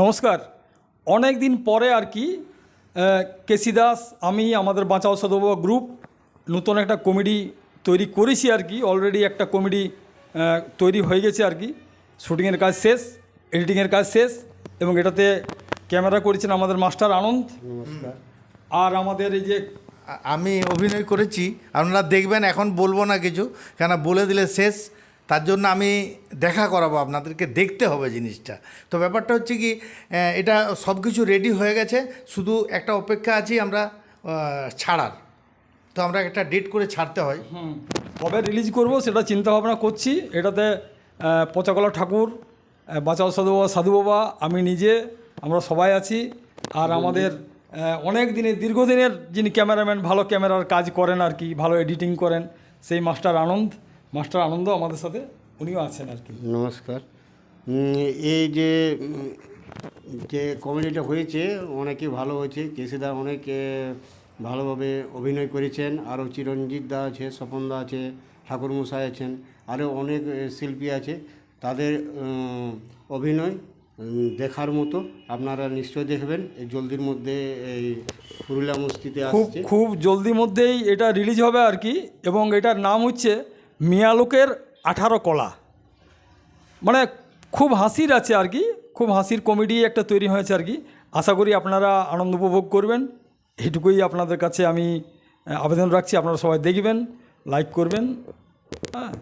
নমস্কার। অনেক দিন পরে আর কি কেসি দাস আমি আমাদের বাঁচাও সদব গ্রুপ নতুন একটা কমেডি তৈরি করেছি আর কি অলরেডি একটা কমেডি তৈরি হয়ে গেছে আর কি। শুটিংয়ের কাজ শেষ এডিটিংয়ের কাজ শেষ এবং এটাতে ক্যামেরা করেছেন আমাদের মাস্টার আনন্দ। আর আমাদের এই যে আমি অভিনয় করেছি আপনারা দেখবেন এখন বলব না কিছু কেন বলে দিলে শেষ। তার জন্য আমি দেখা করাবো আপনাদেরকে দেখতে হবে জিনিসটা। তো ব্যাপারটা হচ্ছে কি এটা সব কিছু রেডি হয়ে গেছে শুধু একটা অপেক্ষা আছি আমরা ছাড়ার। তো আমরা একটা ডেট করে ছাড়তে হয়। কবে রিলিজ করব সেটা চিন্তা ভাবনা করছি। এটাতে পচাকলা ঠাকুর বাঁচাও সাধু বাবা সাধু বাবা আমি নিজে আমরা সবাই আছি। আর আমাদের অনেক দিনের দীর্ঘদিনের যিনি ক্যামেরাম্যান ভালো ক্যামেরার কাজ করেন আর কি ভালো এডিটিং করেন সেই মাস্টার আনন্দ। মাস্টার আনন্দ আমাদের সাথে উনিও আছেন আর কি। নমস্কার। এই যে যে কমেডিটা হয়েছে অনেকই ভালো হয়েছে কেসিদা অনেক ভালোভাবে অভিনয় করেছেন আরও চিরঞ্জিত দা আছে স্বপন দা আছে ঠাকুর মশাই আছেন আরও অনেক শিল্পী আছে। তাদের অভিনয় দেখার মতো আপনারা নিশ্চয় দেখবেন। এই জলদির মধ্যে এই পুরুলিয়া মস্তিতে খুব খুব জলদি মধ্যেই এটা রিলিজ হবে আর কি এবং এটার নাম হচ্ছে মিয়ালোকের আঠারো কলা। মানে খুব হাসির আছে আর কি খুব হাসির কমেডি একটা তৈরি হয়েছে আর কি। আশা করি আপনারা আনন্দ উপভোগ করবেন। এটুকুই আপনাদের কাছে আমি আবেদন রাখছি আপনারা সবাই দেখবেন লাইক করবেন হ্যাঁ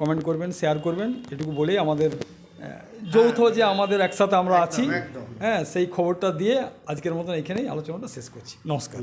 কমেন্ট করবেন শেয়ার করবেন। এটুকু বলেই আমাদের যৌথ যে আমাদের একসাথে আমরা আছি হ্যাঁ সেই খবরটা দিয়ে আজকের মতন এখানেই আলোচনাটা শেষ করছি। নমস্কার।